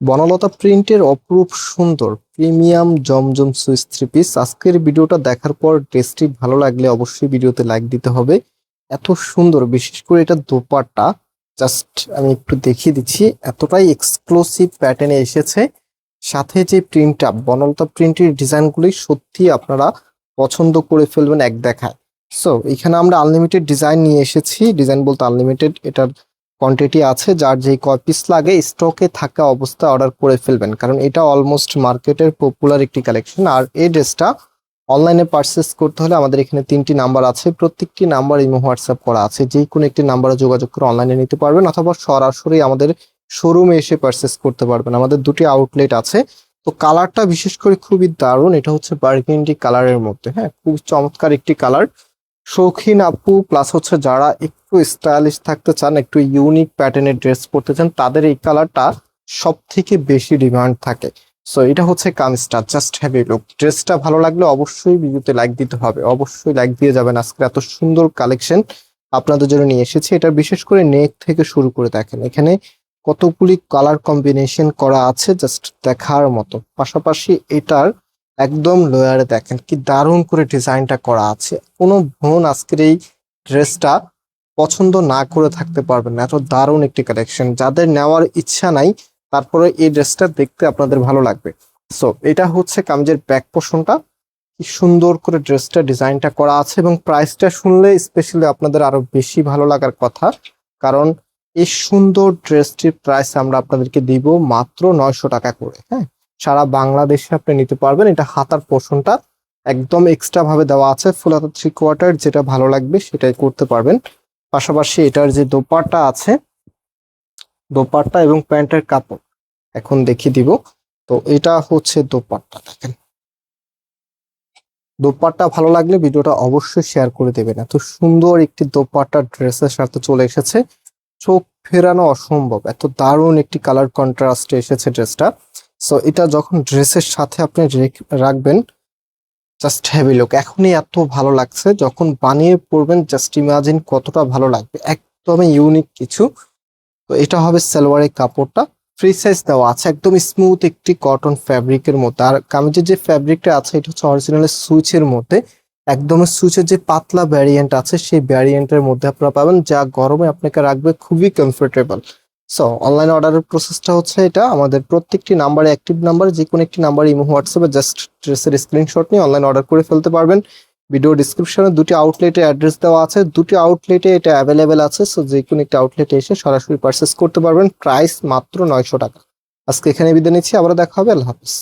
বনলতা প্রিন্টের অপরূপ সুন্দর প্রিমিয়াম জমজম সুইস থ্রি পিস। আজকের ভিডিওটা দেখার পর ড্রেসটি ভালো লাগলে অবশ্যই ভিডিওতে লাইক দিতে হবে। এত সুন্দর, বিশেষ করে এটা দোপাট্টা। জাস্ট আমি একটু দেখিয়ে দিচ্ছি, এতটাই এক্সক্লুসিভ প্যাটার্নে এসেছে। সাথে যে প্রিন্টটা, বনলতা প্রিন্টের ডিজাইনগুলি সত্যি আপনারা পছন্দ করে ফেলবেন এক দেখায়। সো এখানে আমরা আনলিমিটেড ডিজাইন নিয়ে এসেছি। ডিজাইন বলতে আনলিমিটেড এটার কোয়ান্টিটি আছে, যার যেই কয় পিস লাগে স্টকে থাকা অবস্থা অর্ডার করে ফেলবেন। কারণ এটা অলমোস্ট মার্কেটের পপুলার একটি কালেকশন আর এই ড্রেসটা অনলাইনে পারচেস করতে হলে আমাদের এখানে তিনটি নাম্বার আছে। প্রত্যেকটি নাম্বার ইমো হোয়াটসঅ্যাপ করা আছে। যে কোনো একটি নাম্বারে যোগাযোগ করে অনলাইনে নিতে পারবেন, অথবা সরাসরি আমাদের শোরুমে এসে পারচেস করতে পারবেন। আমাদের দুটি আউটলেট আছে। তো কালারটা বিশেষ করে খুবই দারুণ। এটা হচ্ছে বার্গেন্ডি কালারের মধ্যে। হ্যাঁ খুব চমৎকার একটি কালার শৌখিন আপু প্লাস হচ্ছে যারা একটু স্টাইলিশ থাকতে চান, একটু ইউনিক প্যাটার্নের ড্রেস পরতে চান, তাদের এই কালারটা সব থেকে বেশি ডিমান্ড থাকে। সো এটা হচ্ছে কামিজটা জাস্ট হ্যাভ এ লুক ড্রেসটা ভালো লাগলে অবশ্যই ভিডিওতে লাইক দিতে হবে। অবশ্যই লাইক দিয়ে যাবেন আজকে এত সুন্দর কালেকশন আপনাদের জন্য নিয়ে এসেছি। এটা বিশেষ করে নেক থেকে শুরু করে দেখেন, এখানে কতগুলি কালার কম্বিনেশন করা আছে জাস্ট দেখার মতো। পাশাপাশি এটার একদম লোয়ারে দেখেন কি দারুণ করে ডিজাইনটা করা আছে। কোনো বোন আজকের এই ড্রেসটা পছন্দ না করে থাকতে পারবেন না। এত দারুণ একটি কালেকশন যাদের নেওয়ার ইচ্ছা নাই, তারপরে এই ড্রেসটা দেখতে আপনাদের ভালো লাগবে। সো এটা হচ্ছে কামিজের ব্যাক পোর্শনটা কি সুন্দর করে ড্রেসটা ডিজাইনটা করা আছে এবং প্রাইসটা শুনলে স্পেশালি আপনাদের আরও বেশি ভালো লাগার কথা। কারণ এই সুন্দর ড্রেসটির প্রাইস আমরা আপনাদেরকে দিব মাত্র নয়শো টাকা করে হ্যাঁ? সারা বাংলাদেশে আপনি নিতে পারবেন। এটা হাতার পোর্শনটা একদম এক্সট্রা ভাবে দেওয়া আছে। ফুল হাতা থ্রি কোয়ার্টার যেটা ভালো লাগবে সেটাই করতে পারবেন। পাশাপাশি এটার যে দোপাট্টা আছে, দোপাট্টা এবং প্যান্টের কাপড়, এখন দেখিয়ে দিব। তো এটা হচ্ছে দোপাট্টা, দেখেন। দোপাট্টা ভালো লাগলে ভিডিওটা অবশ্যই শেয়ার করে দেবেন। এত সুন্দর একটি দোপাট্টা ড্রেসের সাথে চলে এসেছে। চোখ ফেরানো অসম্ভব। এত দারুণ একটি কালার কন্ট্রাস্টে এসেছে ড্রেসটা সো এটা যখন ড্রেসের সাথে আপনি রেখ- রাখবেন জাস্ট হ্যাভি লুক এখনই এত ভালো লাগছে, যখন বানিয়ে পড়বেন জাস্ট ইমাজিন কতটা ভালো লাগবে। একদমই ইউনিক কিছু। তো এটা হবে সালোয়ারের কাপড়টা। ফ্রি সাইজ দেওয়া আছে, একদম স্মুথ একটি কটন ফ্যাব্রিকের মধ্যে। আর কামিজের যে ফ্যাব্রিকটা আছে, এটা হচ্ছে অরিজিনাল সুইচের মধ্যে। একদম সুইচের যে পাতলা ভ্যারিয়েন্ট আছে, সেই ভ্যারিয়েন্টের মধ্যে আপনারা পাবেন, যা গরমে আপনাকে রাখবে, খুবই কমফোর্টেবল সো অনলাইন অর্ডারের প্রসেসটা হচ্ছে এটা। আমাদের প্রত্যেকটি নাম্বারে অ্যাক্টিভ নাম্বার যে কোনো একটি নাম্বার ইমো হোয়াটসঅ্যাপে জাস্ট ড্রেসের স্ক্রিনশট নিয়ে অনলাইন অর্ডার করে ফেলতে পারবেন। ভিডিও ডিসক্রিপশনে দুটি আউটলেটের অ্যাড্রেস দেওয়া আছে। দুটি আউটলেটে এটা অ্যাভেলেবেল আছে সো যে কোনো একটি আউটলেটে এসে সরাসরি পারচেস করতে পারবেন। প্রাইস মাত্র নয়শো টাকা। আজকে এখানে বিদায় নিচ্ছি আবার দেখা হবে। আল্লাহ হাফিজ।